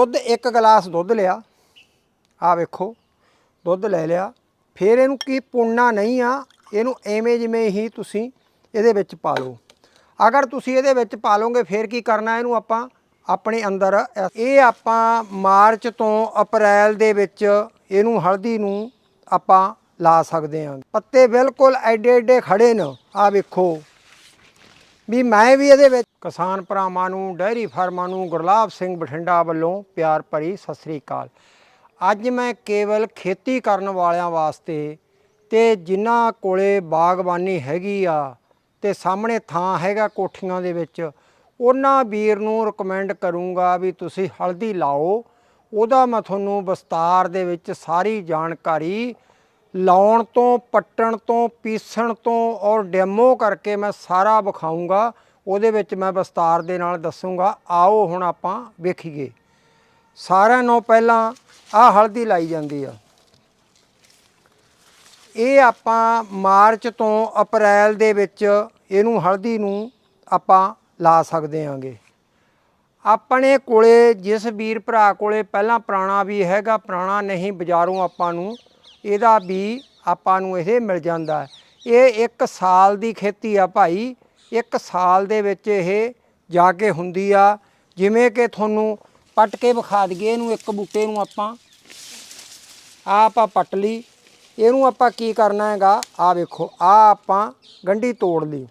ਦੁੱਧ ਇੱਕ ਗਲਾਸ ਦੁੱਧ ਲਿਆ। ਆ ਵੇਖੋ, ਦੁੱਧ ਲੈ ਲਿਆ। ਫਿਰ ਇਹਨੂੰ ਕੀ ਪੁੰਨਾ ਨਹੀਂ ਆ, ਇਹਨੂੰ ਐਵੇਂ ਜਿਵੇਂ ਹੀ ਤੁਸੀਂ ਇਹਦੇ ਵਿੱਚ ਪਾ ਲਓ। ਅਗਰ ਤੁਸੀਂ ਇਹਦੇ ਵਿੱਚ ਪਾ ਲਓਗੇ, ਫਿਰ ਕੀ ਕਰਨਾ ਇਹਨੂੰ ਆਪਾਂ ਆਪਣੇ ਅੰਦਰ ਇਹ ਆਪਾਂ ਮਾਰਚ ਤੋਂ ਅਪ੍ਰੈਲ ਦੇ ਵਿੱਚ ਇਹਨੂੰ ਹਲਦੀ ਨੂੰ ਆਪਾਂ ਲਾ ਸਕਦੇ ਹਾਂ। ਪੱਤੇ ਬਿਲਕੁਲ ਐਡੇ ਐਡੇ ਖੜੇ ਨੇ। ਆ ਵੇਖੋ। ਵੀ ਮੈਂ ਵੀ ਇਹਦੇ ਵਿੱਚ ਕਿਸਾਨ ਭਰਾਵਾਂ ਨੂੰ ਡੈਰੀ ਫਾਰਮਾਂ ਨੂੰ ਗੁਰਲਾਬ ਸਿੰਘ ਬਠਿੰਡਾ ਵੱਲੋਂ ਪਿਆਰ ਭਰੀ ਸਤਿ ਸ੍ਰੀ ਅਕਾਲ। ਅੱਜ ਮੈਂ ਕੇਵਲ ਖੇਤੀ ਕਰਨ ਵਾਲਿਆਂ ਵਾਸਤੇ ਤੇ ਜਿਨ੍ਹਾਂ ਕੋਲੇ ਬਾਗਬਾਨੀ ਹੈਗੀ ਆ ਤੇ ਸਾਹਮਣੇ ਥਾਂ ਹੈਗਾ ਕੋਠੀਆਂ ਦੇ ਵਿੱਚ, ਉਹਨਾਂ ਵੀਰ ਨੂੰ ਰეკਮੈਂਡ ਕਰੂੰਗਾ ਵੀ ਤੁਸੀਂ ਹਲਦੀ ਲਾਓ। ਉਹਦਾ ਮੈਂ ਤੁਹਾਨੂੰ ਵਿਸਤਾਰ ਦੇ ਵਿੱਚ ਸਾਰੀ ਜਾਣਕਾਰੀ ਲਾਉਣ ਤੋਂ, ਪੱਟਣ ਤੋਂ, ਪੀਸਣ ਤੋਂ ਔਰ ਡੈਮੋ ਕਰਕੇ ਮੈਂ ਸਾਰਾ ਵਿਖਾਊਂਗਾ। ਉਹਦੇ ਵਿੱਚ ਮੈਂ ਵਿਸਤਾਰ ਦੇ ਨਾਲ ਦੱਸੂੰਗਾ। ਆਓ ਹੁਣ ਆਪਾਂ ਵੇਖੀਏ। ਸਾਰਿਆਂ ਨੂੰ ਪਹਿਲਾਂ ਆਹ ਹਲਦੀ ਲਾਈ ਜਾਂਦੀ ਆ। ਇਹ ਆਪਾਂ ਮਾਰਚ ਤੋਂ ਅਪ੍ਰੈਲ ਦੇ ਵਿੱਚ ਇਹਨੂੰ ਹਲਦੀ ਨੂੰ ਆਪਾਂ ਲਾ ਸਕਦੇ ਆਂਗੇ। ਆਪਣੇ ਕੋਲੇ, ਜਿਸ ਵੀਰ ਭਰਾ ਕੋਲੇ ਪਹਿਲਾਂ ਪੁਰਾਣਾ ਵੀ ਹੈਗਾ, ਪੁਰਾਣਾ ਨਹੀਂ, ਬਾਜ਼ਾਰੋਂ ਆਪਾਂ ਨੂੰ ਇਹਦਾ ਵੀ ਆਪਾਂ ਨੂੰ ਇਹ ਮਿਲ ਜਾਂਦਾ। ਇਹ ਇੱਕ ਸਾਲ ਦੀ ਖੇਤੀ ਆ ਭਾਈ। ਇੱਕ ਸਾਲ ਦੇ ਵਿੱਚ ਇਹ ਜਾ ਕੇ ਹੁੰਦੀ ਆ। ਜਿਵੇਂ ਕਿ ਤੁਹਾਨੂੰ ਪੱਟ ਕੇ ਵਿਖਾ ਦਈਏ, ਇਹਨੂੰ ਇੱਕ ਬੂਟੇ ਨੂੰ ਆਪਾਂ ਆ ਆਪਾਂ ਪੱਟ ਲਈ। ਇਹਨੂੰ ਆਪਾਂ ਕੀ ਕਰਨਾ ਹੈਗਾ? ਆ ਵੇਖੋ, ਆ ਆਪਾਂ ਗੰਢੀ ਤੋੜ ਲਈ।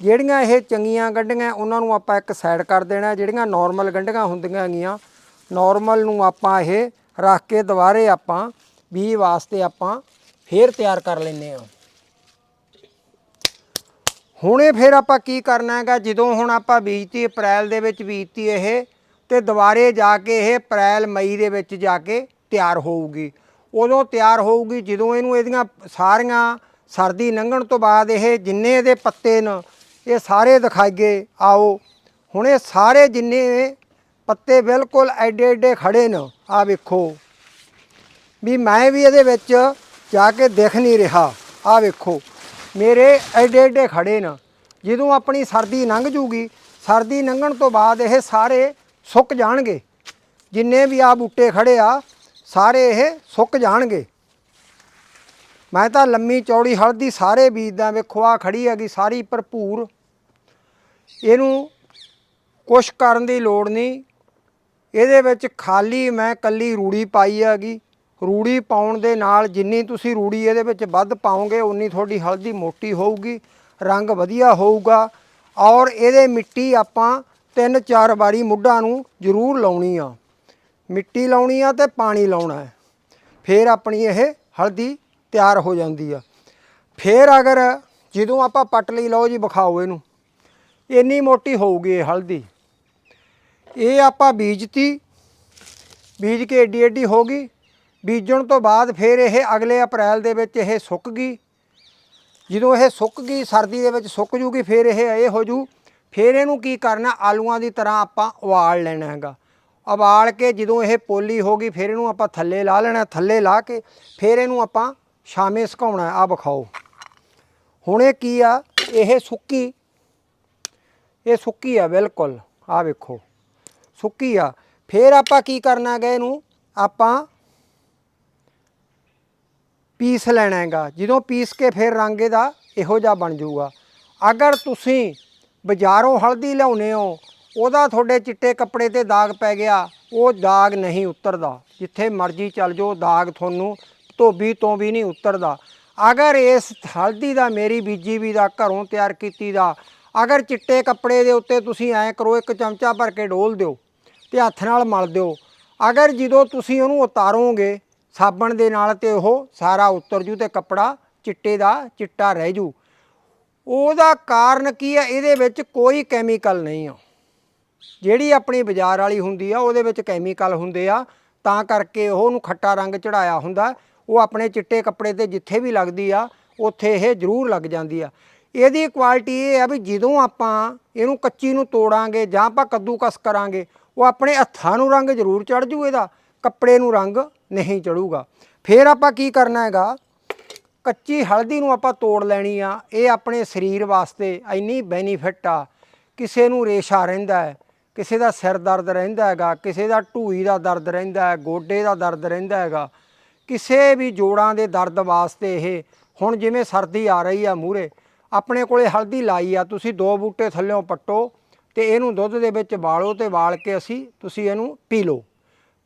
ਜਿਹੜੀਆਂ ਇਹ ਚੰਗੀਆਂ ਗੰਢੀਆਂ, ਉਹਨਾਂ ਨੂੰ ਆਪਾਂ ਇੱਕ ਸਾਈਡ ਕਰ ਦੇਣਾ। ਜਿਹੜੀਆਂ ਨਾਰਮਲ ਗੰਢੀਆਂ ਹੁੰਦੀਆਂ ਹੈਗੀਆਂ ਨਾਰਮਲ ਨੂੰ ਆਪਾਂ ਇਹ ਰੱਖ ਕੇ ਦੁਬਾਰੇ ਆਪਾਂ ਬੀ ਵਾਸਤੇ ਆਪਾਂ ਫੇਰ ਤਿਆਰ ਕਰ ਲੈਨੇ ਆ ਹੁਣੇ ਫਿਰ ਆਪਾਂ ਕੀ ਕਰਨਾ ਹੈਗਾ? ਜਦੋਂ ਹੁਣ ਆਪਾਂ ਬੀਜਤੀ, ਅਪ੍ਰੈਲ ਦੇ ਵਿੱਚ ਬੀਜਤੀ ਇਹ, ਤੇ ਦੁਬਾਰੇ ਜਾ ਕੇ ਇਹ ਅਪ੍ਰੈਲ, ਮਈ ਦੇ ਵਿੱਚ ਜਾ ਕੇ ਤਿਆਰ ਹੋਊਗੀ। ਉਦੋਂ ਤਿਆਰ ਹੋਊਗੀ ਜਦੋਂ ਇਹਨੂੰ ਇਹਦੀਆਂ ਸਾਰੀਆਂ ਸਰਦੀ ਲੰਘਣ ਤੋਂ ਬਾਅਦ ਇਹ ਜਿੰਨੇ ਇਹਦੇ ਪੱਤੇ ਨੇ, ਇਹ ਸਾਰੇ ਦਿਖਾਈਏ ਆਓ, ਹੁਣ ਇਹ ਸਾਰੇ ਜਿੰਨੇ ਪੱਤੇ ਬਿਲਕੁਲ ਐਡੇ ਐਡੇ ਖੜੇ ਨੇ ਆ ਵੇਖੋ। ਵੀ ਮੈਂ ਵੀ ਇਹਦੇ ਵਿੱਚ ਜਾ ਕੇ ਦੇਖ ਨਹੀਂ ਰਿਹਾ। ਆ ਵੇਖੋ। ਮੇਰੇ ਐਡੇ ਐਡੇ ਖੜੇ ਨੇ। ਜਦੋਂ ਆਪਣੀ ਸਰਦੀ ਲੰਘ ਜੂਗੀ, ਸਰਦੀ ਲੰਘਣ ਤੋਂ ਬਾਅਦ ਇਹ ਸਾਰੇ ਸੁੱਕ ਜਾਣਗੇ। ਜਿੰਨੇ ਵੀ ਆ ਬੂਟੇ ਖੜੇ ਆ, ਸਾਰੇ ਇਹ ਸੁੱਕ ਜਾਣਗੇ। ਮੈਂ ਤਾਂ ਲੰਮੀ ਚੌੜੀ ਹਲਦੀ ਸਾਰੇ ਬੀਜਦਾ, ਵੇਖੋ ਆ ਖੜੀ ਹੈਗੀ ਸਾਰੀ ਭਰਪੂਰ। ਇਹਨੂੰ ਕੁਛ ਕਰਨ ਦੀ ਲੋੜ ਨਹੀਂ। ਇਹਦੇ ਵਿੱਚ ਖਾਲੀ ਮੈਂ ਕੱਲੀ ਰੂੜੀ ਪਾਈ ਹੈਗੀ। ਰੂੜੀ ਪਾਉਣ ਦੇ ਨਾਲ ਜਿੰਨੀ ਤੁਸੀਂ ਰੂੜੀ ਇਹਦੇ ਵਿੱਚ ਵੱਧ ਪਾਓਗੇ, ਉਨੀ ਤੁਹਾਡੀ ਹਲਦੀ ਮੋਟੀ ਹੋਊਗੀ, ਰੰਗ ਵਧੀਆ ਹੋਊਗਾ ਔਰ ਇਹਦੇ ਮਿੱਟੀ ਆਪਾਂ ਤਿੰਨ ਚਾਰ ਵਾਰੀ ਮੁੱਢਾਂ ਨੂੰ ਜ਼ਰੂਰ ਲਾਉਣੀ ਆ। ਮਿੱਟੀ ਲਾਉਣੀ ਆ ਤੇ ਪਾਣੀ ਲਾਉਣਾ ਹੈ। ਫਿਰ ਆਪਣੀ ਇਹ ਹਲਦੀ ਤਿਆਰ ਹੋ ਜਾਂਦੀ ਆ। ਫਿਰ ਅਗਰ ਜਦੋਂ ਆਪਾਂ ਪੱਟ ਲਈ, ਲਓ ਜੀ ਵਿਖਾਓ ਇਹਨੂੰ। ਇੰਨੀ ਮੋਟੀ ਹੋਊਗੀ ਇਹ ਹਲਦੀ। ਇਹ ਆਪਾਂ ਬੀਜਤੀ, ਬੀਜ ਕੇ ਏਡੀ ਏਡੀ ਹੋ ਗਈ। ਬੀਜਣ ਤੋਂ ਬਾਅਦ ਫਿਰ ਇਹ ਅਗਲੇ ਅਪ੍ਰੈਲ ਦੇ ਵਿੱਚ ਇਹ ਸੁੱਕ ਗਈ। ਜਦੋਂ ਇਹ ਸੁੱਕ ਗਈ, ਸਰਦੀ ਦੇ ਵਿੱਚ ਸੁੱਕ ਜੂਗੀ, ਫਿਰ ਇਹ ਇਹ ਹੋ ਜੂ। ਫਿਰ ਇਹਨੂੰ ਕੀ ਕਰਨਾ? ਆਲੂਆਂ ਦੀ ਤਰ੍ਹਾਂ ਆਪਾਂ ਉਬਾਲ ਲੈਣਾ ਹੈਗਾ। ਉਬਾਲ ਕੇ ਜਦੋਂ ਇਹ ਪੋਲੀ ਹੋ ਗਈ, ਫਿਰ ਇਹਨੂੰ ਆਪਾਂ ਥੱਲੇ ਲਾ ਲੈਣਾ, ਥੱਲੇ ਲਾ ਕੇ ਫਿਰ ਇਹਨੂੰ ਆਪਾਂ ਛਾਵੇਂ ਸੁਕਾਉਣਾ ਆ ਵਿਖਾਓ। ਹੁਣ ਇਹ ਕੀ ਆ? ਇਹ ਸੁੱਕੀ। ਇਹ ਸੁੱਕੀ ਆ, ਬਿਲਕੁਲ। ਆ ਵੇਖੋ। ਸੁੱਕੀ ਆ। ਫਿਰ ਆਪਾਂ ਕੀ ਕਰਨਾ ਹੈਗਾ ਇਹਨੂੰ? ਆਪਾਂ ਪੀਸ ਲੈਣਾ ਹੈਗਾ ਜਦੋਂ ਪੀਸ ਕੇ ਫਿਰ ਰੰਗ ਇਹਦਾ ਇਹੋ ਜਿਹਾ ਬਣ ਜਾਊਗਾ। ਅਗਰ ਤੁਸੀਂ ਬਾਜ਼ਾਰੋਂ ਹਲਦੀ ਲਿਆਉਨੇ ਹੋ, ਉਹਦਾ ਤੁਹਾਡੇ ਚਿੱਟੇ ਕੱਪੜੇ ਤੇ ਦਾਗ ਪੈ ਗਿਆ, ਉਹ ਦਾਗ ਨਹੀਂ ਉਤਰਦਾ। ਜਿੱਥੇ ਮਰਜ਼ੀ ਚੱਲ ਜਾਓ, ਦਾਗ ਤੁਹਾਨੂੰ ਧੋਬੀ ਤੋਂ ਵੀ ਨਹੀਂ ਉਤਰਦਾ। ਅਗਰ ਇਸ ਹਲਦੀ ਦਾ, ਮੇਰੀ ਬੀਜੀ ਵੀ ਦਾ, ਘਰੋਂ ਤਿਆਰ ਕੀਤੀ ਦਾ, ਅਗਰ ਚਿੱਟੇ ਕੱਪੜੇ ਦੇ ਉੱਤੇ ਤੁਸੀਂ ਐਂ ਕਰੋ, ਇੱਕ ਚਮਚਾ ਭਰ ਕੇ ਡੋਲ ਦਿਓ ਤੇ ਹੱਥ ਨਾਲ ਮਲ ਦਿਓ। ਅਗਰ ਜਦੋਂ ਤੁਸੀਂ ਉਹਨੂੰ ਉਤਾਰੋਗੇ ਸਾਬਣ ਦੇ ਨਾਲ ਤੇ ਉਹ ਸਾਰਾ ਉਤਰ ਜੂ ਤੇ ਕੱਪੜਾ ਚਿੱਟੇ ਦਾ ਚਿੱਟਾ ਰਹਿ ਜੂ। ਉਹਦਾ ਕਾਰਨ ਕੀ ਹੈ? ਇਹਦੇ ਵਿੱਚ ਕੋਈ ਕੈਮੀਕਲ ਨਹੀਂ ਆ। ਜਿਹੜੀ ਆਪਣੀ ਬਾਜ਼ਾਰ ਵਾਲੀ ਹੁੰਦੀ ਆ, ਉਹਦੇ ਵਿੱਚ ਕੈਮੀਕਲ ਹੁੰਦੇ ਆ। ਤਾਂ ਕਰਕੇ ਉਹ ਉਹਨੂੰ ਖੱਟਾ ਰੰਗ ਚੜਾਇਆ ਹੁੰਦਾ। ਉਹ ਆਪਣੇ ਚਿੱਟੇ ਕੱਪੜੇ ਤੇ ਜਿੱਥੇ ਵੀ ਲੱਗਦੀ ਆ, ਉੱਥੇ ਇਹ ਜ਼ਰੂਰ ਲੱਗ ਜਾਂਦੀ ਆ। ਇਹਦੀ ਕੁਆਲਿਟੀ ਇਹ ਆ ਵੀ ਜਦੋਂ ਆਪਾਂ ਇਹਨੂੰ ਕੱਚੀ ਨੂੰ ਤੋੜਾਂਗੇ ਜਾਂ ਆਪਾਂ ਕੱਦੂਕਸ ਕਰਾਂਗੇ, ਉਹ ਆਪਣੇ ਹੱਥਾਂ ਨੂੰ ਰੰਗ ਜ਼ਰੂਰ ਚੜ ਜੂ ਇਹਦਾ। ਕੱਪੜੇ ਨੂੰ ਰੰਗ ਨਹੀਂ ਚੜੂਗਾ। ਫਿਰ ਆਪਾਂ ਕੀ ਕਰਨਾ ਹੈਗਾ? ਕੱਚੀ ਹਲਦੀ ਨੂੰ ਆਪਾਂ ਤੋੜ ਲੈਣੀ ਆ। ਇਹ ਆਪਣੇ ਸਰੀਰ ਵਾਸਤੇ ਇੰਨੀ ਬੈਨੀਫਿਟ ਆ। ਕਿਸੇ ਨੂੰ ਰੇਸ਼ਾ ਰਹਿੰਦਾ ਹੈ, ਕਿਸੇ ਦਾ ਸਿਰ ਦਰਦ ਰਹਿੰਦਾ ਹੈਗਾ, ਕਿਸੇ ਦਾ ਢੂਈ ਦਾ ਦਰਦ ਰਹਿੰਦਾ ਹੈ, ਗੋਡੇ ਦਾ ਦਰਦ ਰਹਿੰਦਾ ਹੈਗਾ। ਕਿਸੇ ਵੀ ਜੋੜਾਂ ਦੇ ਦਰਦ ਵਾਸਤੇ ਇਹ ਹੁਣ ਜਿਵੇਂ ਸਰਦੀ ਆ ਰਹੀ ਆ ਮੂਰੇ ਆਪਣੇ ਕੋਲੇ ਹਲਦੀ ਲਾਈ ਆ, ਤੁਸੀਂ ਦੋ ਬੂਟੇ ਥੱਲਿਓਂ ਪੱਟੋ ਤੇ ਇਹਨੂੰ ਦੁੱਧ ਦੇ ਵਿੱਚ ਵਾਲੋ ਤੇ ਵਾਲ ਕੇ ਅਸੀਂ, ਤੁਸੀਂ ਇਹਨੂੰ ਪੀ ਲਓ।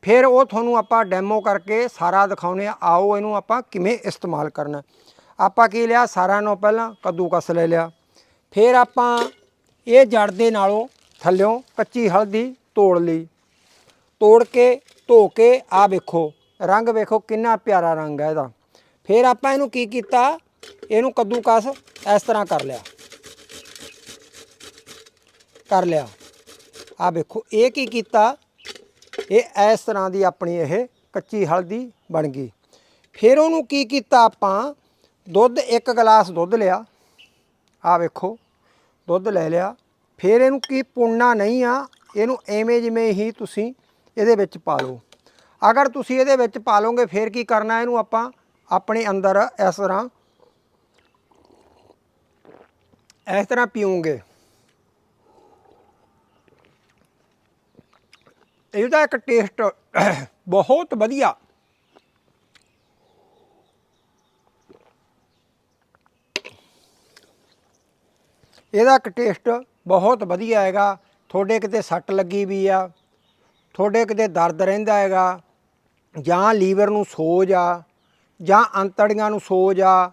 ਫਿਰ ਉਹ ਤੁਹਾਨੂੰ ਆਪਾਂ ਡੈਮੋ ਕਰਕੇ ਸਾਰਾ ਦਿਖਾਉਨੇ ਆ ਆਓ ਇਹਨੂੰ ਆਪਾਂ ਕਿਵੇਂ ਇਸਤੇਮਾਲ ਕਰਨਾ ਆਪਾਂ ਕੀ ਲਿਆ? ਸਾਰਿਆਂ ਨੂੰ ਪਹਿਲਾਂ ਕੱਦੂਕਸ ਲੈ ਲਿਆ। ਫਿਰ ਆਪਾਂ ਇਹ ਜੜ ਦੇ ਨਾਲੋਂ ਥੱਲਿਓਂ ਕੱਚੀ ਹਲਦੀ ਤੋੜ ਲਈ। ਤੋੜ ਕੇ, ਧੋ ਕੇ ਆ ਵੇਖੋ, ਰੰਗ ਵੇਖੋ ਕਿੰਨਾ ਪਿਆਰਾ ਰੰਗ ਹੈ ਇਹਦਾ। ਫਿਰ ਆਪਾਂ ਇਹਨੂੰ ਕੀ ਕੀਤਾ? ਇਹਨੂੰ ਕੱਦੂਕਸ ਇਸ ਤਰ੍ਹਾਂ ਕਰ ਲਿਆ। ਕਰ ਲਿਆ। ਆ ਵੇਖੋ, ਇਹ ਕੀ ਕੀਤਾ? ਇਹ ਇਸ ਤਰ੍ਹਾਂ ਦੀ ਆਪਣੀ ਇਹ ਕੱਚੀ ਹਲਦੀ ਬਣ ਗਈ। ਫਿਰ ਉਹਨੂੰ ਕੀ ਕੀਤਾ ਆਪਾਂ? ਦੁੱਧ, ਇੱਕ ਗਲਾਸ ਦੁੱਧ ਲਿਆ। ਆ ਵੇਖੋ, ਦੁੱਧ ਲੈ ਲਿਆ। ਫਿਰ ਇਹਨੂੰ ਕੀ ਪੁੰਨਾ ਨਹੀਂ ਆ, ਇਹਨੂੰ ਐਵੇਂ ਜਿਵੇਂ ਹੀ ਤੁਸੀਂ ਇਹਦੇ ਵਿੱਚ ਪਾ ਲਓ। ਅਗਰ ਤੁਸੀਂ ਇਹਦੇ ਵਿੱਚ ਪਾ ਲਓਗੇ, ਫਿਰ ਕੀ ਕਰਨਾ ਇਹਨੂੰ ਆਪਾਂ? ਆਪਣੇ ਅੰਦਰ ਇਸ ਤਰ੍ਹਾਂ ਇਸ ਤਰ੍ਹਾਂ ਪੀਉਂਗੇ ਇਹਦਾ ਇੱਕ ਟੇਸਟ ਬਹੁਤ ਵਧੀਆ। ਇਹਦਾ ਇੱਕ ਟੇਸਟ ਬਹੁਤ ਵਧੀਆ ਹੈਗਾ। ਤੁਹਾਡੇ ਕਿਤੇ ਸੱਟ ਲੱਗੀ ਵੀ ਆ, ਤੁਹਾਡੇ ਕਿਤੇ ਦਰਦ ਰਹਿੰਦਾ ਹੈਗਾ, ਜਾਂ ਲੀਵਰ ਨੂੰ ਸੋਜ ਆ, ਜਾਂ ਅੰਤੜੀਆਂ ਨੂੰ ਸੋਜ ਆ,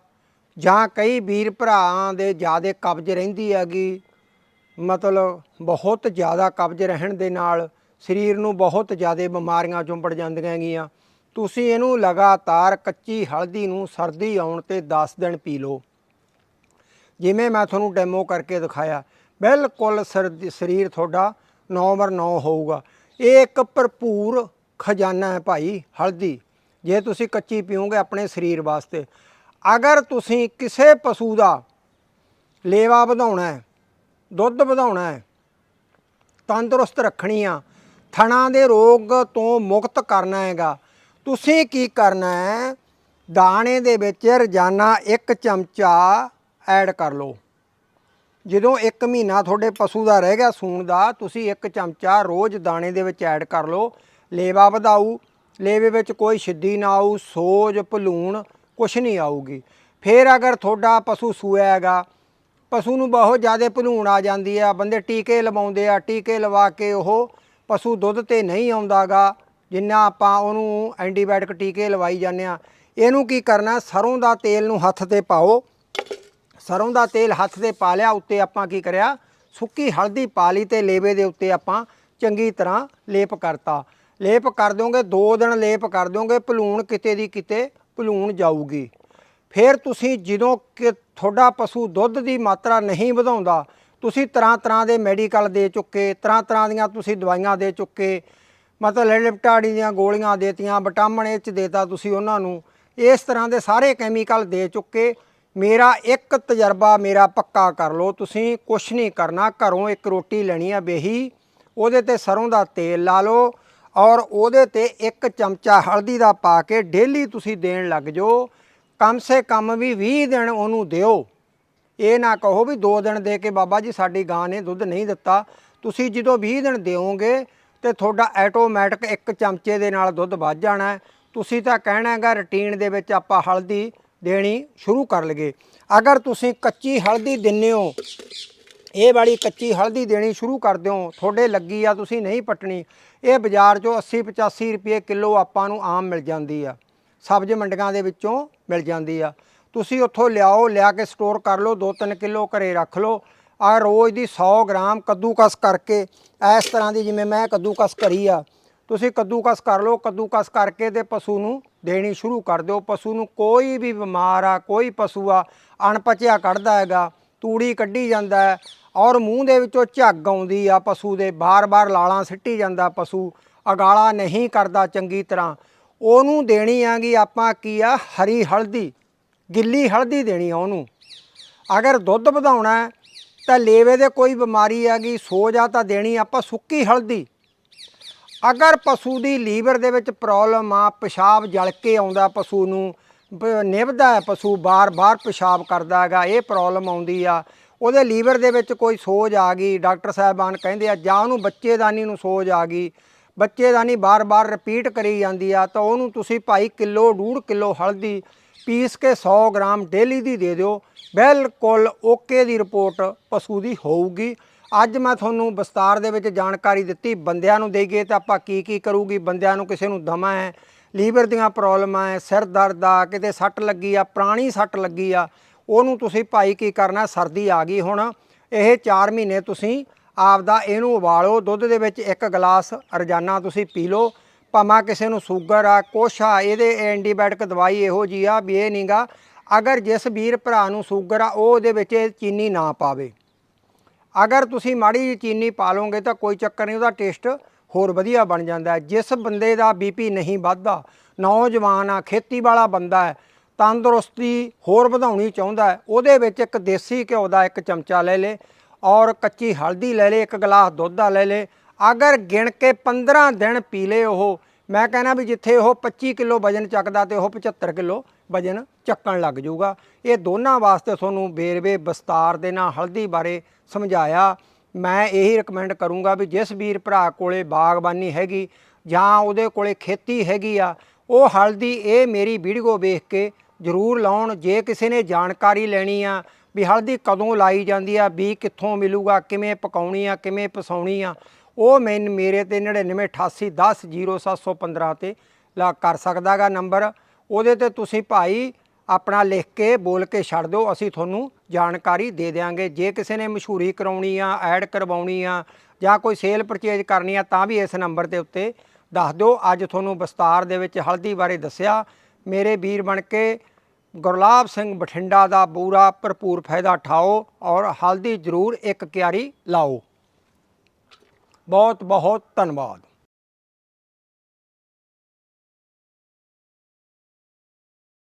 ਜਾਂ ਕਈ ਵੀਰ ਭਰਾਵਾਂ ਦੇ ਜ਼ਿਆਦਾ ਕਬਜ਼ ਰਹਿੰਦੀ ਹੈਗੀ। ਮਤਲਬ ਬਹੁਤ ਜ਼ਿਆਦਾ ਕਬਜ਼ ਰਹਿਣ ਦੇ ਨਾਲ ਸਰੀਰ ਨੂੰ ਬਹੁਤ ਜ਼ਿਆਦਾ ਬਿਮਾਰੀਆਂ ਚੁੰਬੜ ਜਾਂਦੀਆਂ ਹੈਗੀਆਂ। ਤੁਸੀਂ ਇਹਨੂੰ ਲਗਾਤਾਰ ਕੱਚੀ ਹਲਦੀ ਨੂੰ ਸਰਦੀ ਆਉਣ ਤੇ 10 ਦਿਨ ਪੀ ਲਓ। ਜਿਵੇਂ ਮੈਂ ਤੁਹਾਨੂੰ ਡੈਮੋ ਕਰਕੇ ਦਿਖਾਇਆ, ਬਿਲਕੁਲ ਸਰਦੀ- ਸਰੀਰ ਤੁਹਾਡਾ ਨੰਬਰ 9 ਹੋਊਗਾ। ਇਹ ਇੱਕ ਭਰਪੂਰ ਖਜ਼ਾਨਾ ਹੈ ਭਾਈ, ਹਲਦੀ। ਜੇ ਤੁਸੀਂ ਕੱਚੀ ਪੀਓਗੇ ਆਪਣੇ ਸਰੀਰ ਵਾਸਤੇ। ਅਗਰ ਤੁਸੀਂ ਕਿਸੇ ਪਸ਼ੂ ਦਾ ਲੇਵਾ ਵਧਾਉਣਾ ਹੈ, ਦੁੱਧ ਵਧਾਉਣਾ ਹੈ, ਤੰਦਰੁਸਤ ਰੱਖਣੀ ਆ ਥਣਾ ਦੇ ਰੋਗ ਤੋਂ ਮੁਕਤ ਕਰਨਾ ਹੈਗਾ। ਤੁਸੀਂ ਕੀ ਕਰਨਾ ਹੈ? ਦਾਣੇ ਦੇ ਵਿੱਚ ਰੋਜ਼ਾਨਾ ਇੱਕ ਚਮਚਾ ਐਡ ਕਰ ਲਓ। ਜਦੋਂ 1 ਮਹੀਨਾ ਤੁਹਾਡੇ ਪਸ਼ੂ ਦਾ ਰਹਿ ਗਿਆ ਸੂਣ ਦਾ, ਤੁਸੀਂ ਇੱਕ ਚਮਚਾ ਰੋਜ਼ ਦਾਣੇ ਦੇ ਵਿੱਚ ਐਡ ਕਰ ਲਓ। ਲੇਵਾ ਵਧਾਊ। ਲੇਵੇ ਵਿੱਚ ਕੋਈ ਛਿੱਦੀ ਨਾ ਆਊ, ਸੋਜ, ਭਲੂਣ ਕੁਛ ਨਹੀਂ ਆਊਗੀ। ਫਿਰ ਅਗਰ ਤੁਹਾਡਾ ਪਸ਼ੂ ਸੂਆ ਹੈਗਾ, ਪਸ਼ੂ ਨੂੰ ਬਹੁਤ ਜ਼ਿਆਦਾ ਭਲੂਣ ਆ ਜਾਂਦੀ ਆ, ਬੰਦੇ ਟੀਕੇ ਲਵਾਉਂਦੇ ਆ, ਟੀਕੇ ਲਵਾ ਕੇ ਉਹ ਪਸ਼ੂ ਦੁੱਧ ਤੇ ਨਹੀਂ ਆਉਂਦਾਗਾ, ਜਿੰਨਾ ਆਪਾਂ ਉਹਨੂੰ ਐਂਟੀਬਾਇਓਟਿਕ ਟੀਕੇ ਲਵਾਈ ਜਾਂਦੇ ਆ ਇਹਨੂੰ ਕੀ ਕਰਨਾ, ਸਰੋਂ ਦਾ ਤੇਲ ਨੂੰ ਹੱਥ ਤੇ ਪਾਓ। ਸਰੋਂ ਦਾ ਤੇਲ ਹੱਥ ਤੇ ਪਾ ਲਿਆ, ਉੱਤੇ ਆਪਾਂ ਕੀ ਕਰਿਆ, ਸੁੱਕੀ ਹਲਦੀ ਪਾ ਲਈ ਤੇ ਲੇਵੇ ਦੇ ਉੱਤੇ ਆਪਾਂ ਚੰਗੀ ਤਰ੍ਹਾਂ ਲੇਪ ਕਰਤਾ। ਲੇਪ ਕਰ ਦਿਓਗੇ 2 ਦਿਨ ਲੇਪ ਕਰ ਦਿਓਗੇ, ਭਲੂਣ ਕਿਤੇ ਦੀ ਕਿਤੇ ਭਲੂਣ ਜਾਊਗੀ। ਫਿਰ ਤੁਸੀਂ ਜਦੋਂ ਕਿ ਤੁਹਾਡਾ ਪਸ਼ੂ ਦੁੱਧ ਦੀ ਮਾਤਰਾ ਨਹੀਂ ਵਧਾਉਂਦਾ ਤੁਸੀਂ ਤਰ੍ਹਾਂ ਤਰ੍ਹਾਂ ਦੇ ਮੈਡੀਕਲ ਦੇ ਚੁੱਕੇ, ਤਰ੍ਹਾਂ ਤਰ੍ਹਾਂ ਦੀਆਂ ਤੁਸੀਂ ਦਵਾਈਆਂ ਦੇ ਚੁੱਕੇ, ਮਤਲਬ ਲਿਪਟਾੜੀ ਦੀਆਂ ਗੋਲੀਆਂ ਦੇਤੀਆਂ, ਵਿਟਾਮਿਨ ਇਹ ਚ ਦੇਤਾ ਤੁਸੀਂ ਉਹਨਾਂ ਨੂੰ, ਇਸ ਤਰ੍ਹਾਂ ਦੇ ਸਾਰੇ ਕੈਮੀਕਲ ਦੇ ਚੁੱਕੇ। ਮੇਰਾ ਇੱਕ ਤਜਰਬਾ, ਮੇਰਾ ਪੱਕਾ ਕਰ ਲਓ, ਤੁਸੀਂ ਕੁਛ ਨਹੀਂ ਕਰਨਾ, ਘਰੋਂ ਇੱਕ ਰੋਟੀ ਲੈਣੀ ਆ ਬੇਹੀ, ਉਹਦੇ ਤੇ ਸਰੋਂ ਦਾ ਤੇਲ ਲਾ ਲਓ ਔਰ ਉਹਦੇ ਤੇ ਇੱਕ ਚਮਚਾ ਹਲਦੀ ਦਾ ਪਾ ਕੇ ਡੇਲੀ ਤੁਸੀਂ ਦੇਣ ਲੱਗ ਜਾਓ, ਕਮ ਸੇ ਕਮ ਵੀ 20 ਦਿਨ ਉਹਨੂੰ ਦਿਓ। ਇਹ ਨਾ ਕਹੋ ਵੀ 2 ਦਿਨ ਦੇ ਕੇ ਬਾਬਾ ਜੀ ਸਾਡੀ ਗਾਂ ਨੇ ਦੁੱਧ ਨਹੀਂ ਦਿੱਤਾ। ਤੁਸੀਂ ਜਦੋਂ 20 ਦਿਨ ਦਿਓਗੇ ਤੇ ਤੁਹਾਡਾ ਆਟੋਮੈਟਿਕ ਇੱਕ ਚਮਚੇ ਦੇ ਨਾਲ ਦੁੱਧ ਵੱਧ ਜਾਣਾ ਤੁਸੀਂ ਤਾਂ ਕਹਿਣਾ ਹੈਗਾ ਰੁਟੀਨ ਦੇ ਵਿੱਚ ਆਪਾਂ ਹਲਦੀ ਦੇਣੀ ਸ਼ੁਰੂ ਕਰ ਲਈਏ। ਅਗਰ ਤੁਸੀਂ ਕੱਚੀ ਹਲਦੀ ਦਿੰਦੇ ਹੋ, ਇਹ ਵਾਲੀ ਕੱਚੀ ਹਲਦੀ ਦੇਣੀ ਸ਼ੁਰੂ ਕਰ ਦਿਓ। ਤੁਹਾਡੇ ਲੱਗੀ ਆ, ਤੁਸੀਂ ਨਹੀਂ ਪਟਣੀ। ਇਹ ਬਾਜ਼ਾਰ 'ਚੋਂ 80 85 ਰੁਪਏ ਕਿਲੋ ਆਪਾਂ ਨੂੰ ਆਮ ਮਿਲ ਜਾਂਦੀ ਆ। ਸਬਜ਼ ਮੰਡੀਆਂ ਦੇ ਵਿੱਚੋਂ ਮਿਲ ਜਾਂਦੀ ਆ। ਤੁਸੀਂ ਉੱਥੋਂ ਲਿਆਓ, ਲਿਆ ਕੇ ਸਟੋਰ ਕਰ ਲਓ 2-3 ਕਿਲੋ ਘਰੇ ਰੱਖ ਲਓ। ਆ ਰੋਜ਼ ਦੀ 100 ਗ੍ਰਾਮ ਕੱਦੂਕਸ ਕਰਕੇ, ਇਸ ਤਰ੍ਹਾਂ ਦੀ ਜਿਵੇਂ ਮੈਂ ਕੱਦੂਕਸ ਕਰੀ ਆ। ਤੁਸੀਂ ਕੱਦੂਕਸ ਕਰ ਲਓ, ਕੱਦੂਕਸ ਕਰਕੇ ਤੇ ਪਸ਼ੂ ਨੂੰ ਦੇਣੀ ਸ਼ੁਰੂ ਕਰ ਦਿਓ। ਪਸ਼ੂ ਨੂੰ ਕੋਈ ਵੀ ਬਿਮਾਰ ਆ, ਕੋਈ ਪਸ਼ੂ ਆ, ਅਣਪਚਿਆ ਕੱਢਦਾ ਹੈਗਾ, ਤੂੜੀ ਕੱਢੀ ਜਾਂਦਾ ਹੈ ਔਰ ਮੂੰਹ ਦੇ ਵਿੱਚੋਂ ਝੱਗ ਆਉਂਦੀ ਆ ਪਸ਼ੂ ਦੇ, ਬਾਰ-ਬਾਰ ਲਾਲਾਂ ਸਿੱਟੀ ਜਾਂਦਾ ਪਸ਼ੂ, ਅਗਾਲਾ ਨਹੀਂ ਕਰਦਾ ਚੰਗੀ ਤਰ੍ਹਾਂ। ਉਹਨੂੰ ਦੇਣੀ ਆਗੀ ਆਪਾਂ ਕੀ ਆ, ਹਰੀ ਹਲਦੀ। ਗਿੱਲੀ ਹਲਦੀ ਦੇਣੀ ਆ ਉਹਨੂੰ। ਅਗਰ ਦੁੱਧ ਵਧਾਉਣਾ ਤਾਂ ਲੇਵੇ ਦੇ ਕੋਈ ਬਿਮਾਰੀ ਆ ਗਈ ਸੋਜ ਆ ਤਾਂ ਦੇਣੀ ਆਪਾਂ ਸੁੱਕੀ ਹਲਦੀ। ਅਗਰ ਪਸ਼ੂ ਦੀ ਲੀਵਰ ਦੇ ਵਿੱਚ ਪ੍ਰੋਬਲਮ ਆ, ਪਿਸ਼ਾਬ ਜਲ ਕੇ ਆਉਂਦਾ ਪਸ਼ੂ ਨੂੰ ਨਿਭਦਾ ਹੈ ਪਸ਼ੂ, ਬਾਰ-ਬਾਰ ਪਿਸ਼ਾਬ ਕਰਦਾ ਹੈਗਾ, ਇਹ ਪ੍ਰੋਬਲਮ ਆਉਂਦੀ ਆ। ਉਹਦੇ ਲੀਵਰ ਦੇ ਵਿੱਚ ਕੋਈ ਸੋਜ ਆ ਗਈ, ਡਾਕਟਰ ਸਾਹਿਬਾਨ ਕਹਿੰਦੇ ਆ, ਜਾਂ ਉਹਨੂੰ ਬੱਚੇਦਾਨੀ ਨੂੰ ਸੋਜ ਆ ਗਈ, ਬੱਚੇਦਾਨੀ ਬਾਰ-ਬਾਰ ਰਿਪੀਟ ਕਰੀ ਜਾਂਦੀ ਆ, ਤਾਂ ਉਹਨੂੰ ਤੁਸੀਂ ਭਾਈ ਕਿਲੋ, ਡੂਢ ਕਿਲੋ ਹਲਦੀ ਪੀਸ ਕੇ 100 ਗ੍ਰਾਮ ਡੇਲੀ ਦੀ ਦੇ ਦਿਓ। ਬਿਲਕੁਲ ਓਕੇ ਦੀ ਰਿਪੋਰਟ ਪਸ਼ੂ ਦੀ ਹੋਊਗੀ। ਅੱਜ ਮੈਂ ਤੁਹਾਨੂੰ ਵਿਸਤਾਰ ਦੇ ਵਿੱਚ ਜਾਣਕਾਰੀ ਦਿੱਤੀ। ਬੰਦਿਆਂ ਨੂੰ ਦੇਈਏ ਤਾਂ ਆਪਾਂ ਕੀ ਕੀ ਕਰੂਗੀ? ਬੰਦਿਆਂ ਨੂੰ ਕਿਸੇ ਨੂੰ ਦਮਾ ਹੈ, ਲੀਵਰ ਦੀਆਂ ਪ੍ਰੋਬਲਮਾਂ ਹੈ, ਸਿਰ ਦਰਦ ਆ, ਕਿਤੇ ਸੱਟ ਲੱਗੀ ਆ, ਪੁਰਾਣੀ ਸੱਟ ਲੱਗੀ ਆ, ਉਹਨੂੰ ਤੁਸੀਂ ਭਾਈ ਕੀ ਕਰਨਾ, ਸਰਦੀ ਆ ਗਈ ਹੁਣ। ਇਹ 4 ਮਹੀਨੇ ਤੁਸੀਂ ਆਪਦਾ ਇਹਨੂੰ ਉਬਾਲੋ। ਦੁੱਧ ਦੇ ਵਿੱਚ ਇੱਕ ਗਲਾਸ ਰੋਜ਼ਾਨਾ ਤੁਸੀਂ ਪੀ ਲਓ। ਭਾਵੇਂ ਕਿਸੇ ਨੂੰ ਸ਼ੂਗਰ ਆ, ਕੁਛ ਆ, ਇਹਦੇ ਐਂਟੀਬਾਇਓਟਿਕ ਦਵਾਈ ਇਹੋ ਜੀ ਆ ਵੀ ਇਹ ਨਹੀਂਗਾ ਅਗਰ ਜਿਸ ਵੀਰ ਭਰਾ ਨੂੰ ਸ਼ੂਗਰ ਆ, ਉਹ ਉਹਦੇ ਵਿੱਚ ਚੀਨੀ ਨਾ ਪਾਵੇ। ਅਗਰ ਤੁਸੀਂ ਮਾੜੀ ਜਿਹੀ ਚੀਨੀ ਪਾ ਲਓਗੇ ਤਾਂ ਕੋਈ ਚੱਕਰ ਨਹੀਂ, ਉਹਦਾ ਟੇਸਟ ਹੋਰ ਵਧੀਆ ਬਣ ਜਾਂਦਾ ਹੈ। ਜਿਸ ਬੰਦੇ ਦਾ ਬੀਪੀ ਨਹੀਂ ਵੱਧਦਾ, ਨੌਜਵਾਨ ਆ ਖੇਤੀ ਵਾਲਾ ਬੰਦਾ ਹੈ, ਤੰਦਰੁਸਤੀ ਹੋਰ ਵਧਾਉਣੀ ਚਾਹੁੰਦਾ ਹੈ, ਉਹਦੇ ਵਿੱਚ ਇੱਕ ਦੇਸੀ ਘਿਓ ਦਾ ਇੱਕ ਚਮਚਾ ਲੈ ਲੇ ਔਰ ਕੱਚੀ ਹਲਦੀ ਲੈ ਲੇ, ਇੱਕ ਗਲਾਸ ਦੁੱਧ ਦਾ ਲੈ ਲੇ ਅਗਰ ਗਿਣ ਕੇ 15 ਦਿਨ ਪੀ ਲੇ ਉਹ, ਮੈਂ ਕਹਿੰਦਾ ਵੀ ਜਿੱਥੇ ਉਹ 25 ਕਿਲੋ ਵਜਨ ਚੱਕਦਾ ਤੇ ਉਹ 75 ਕਿਲੋ ਵਜਨ ਚੱਕਣ ਲੱਗ ਜਾਊਗਾ। ਇਹ ਦੋਨਾਂ ਵਾਸਤੇ ਤੁਹਾਨੂੰ ਵੇਰਵੇ ਵਿਸਤਾਰ ਦੇ ਨਾਲ ਹਲਦੀ ਬਾਰੇ ਸਮਝਾਇਆ। ਮੈਂ ਇਹੀ ਰეკਮੈਂਡ ਕਰੂੰਗਾ ਵੀ ਜਿਸ ਵੀਰ ਭਰਾ ਕੋਲੇ ਬਾਗਬਾਨੀ ਹੈਗੀ ਜਾਂ ਉਹਦੇ ਕੋਲੇ ਖੇਤੀ ਹੈਗੀ ਆ, ਉਹ ਹਲਦੀ ਇਹ ਮੇਰੀ ਵੀਡੀਓ ਵੇਖ ਕੇ ਜ਼ਰੂਰ ਲਾਉਣ। ਜੇ ਕਿਸੇ ਨੇ ਜਾਣਕਾਰੀ ਲੈਣੀ ਆ ਵੀ ਹਲਦੀ ਕਦੋਂ ਲਾਈ ਜਾਂਦੀ ਆ, ਵੀ ਕਿੱਥੋਂ ਮਿਲੂਗਾ, ਕਿਵੇਂ ਪਕਾਉਣੀ ਆ, ਕਿਵੇਂ ਪਸਾਉਣੀ ਆ ਉਹ ਮੈਨੂੰ ਮੇਰੇ ਤੇ 9988100715 ਤੇ ਲਾ ਕਰ ਸਕਦਾਗਾ ਨੰਬਰ। ਉਹਦੇ ਤੇ ਤੁਸੀਂ ਭਾਈ ਆਪਣਾ ਲਿਖ ਕੇ ਬੋਲ ਕੇ ਛੱਡ ਦਿਓ, ਅਸੀਂ ਤੁਹਾਨੂੰ ਜਾਣਕਾਰੀ ਦੇ ਦੇਵਾਂਗੇ ਜੇ ਕਿਸੇ ਨੇ ਮਸ਼ਹੂਰੀ ਕਰਾਉਣੀ ਆ, ਐਡ ਕਰਵਾਉਣੀ ਆ, ਜਾਂ ਕੋਈ ਸੇਲ ਪਰਚੇਜ ਕਰਨੀ ਆ, ਤਾਂ ਵੀ ਇਸ ਨੰਬਰ ਦੇ ਉੱਤੇ ਦੱਸ ਦਿਓ। ਅੱਜ ਤੁਹਾਨੂੰ ਵਿਸਤਾਰ ਦੇ ਵਿੱਚ ਹਲਦੀ ਬਾਰੇ ਦੱਸਿਆ। ਮੇਰੇ ਵੀਰ ਬਣ ਕੇ ਗੁਰਲਾਬ ਸਿੰਘ ਬਠਿੰਡਾ ਦਾ ਪੂਰਾ ਭਰਪੂਰ ਫਾਇਦਾ ਉਠਾਓ ਔਰ ਹਲਦੀ ਜ਼ਰੂਰ ਇੱਕ ਕਿਆਰੀ ਲਾਓ। ਬਹੁਤ ਬਹੁਤ ਧੰਨਵਾਦ।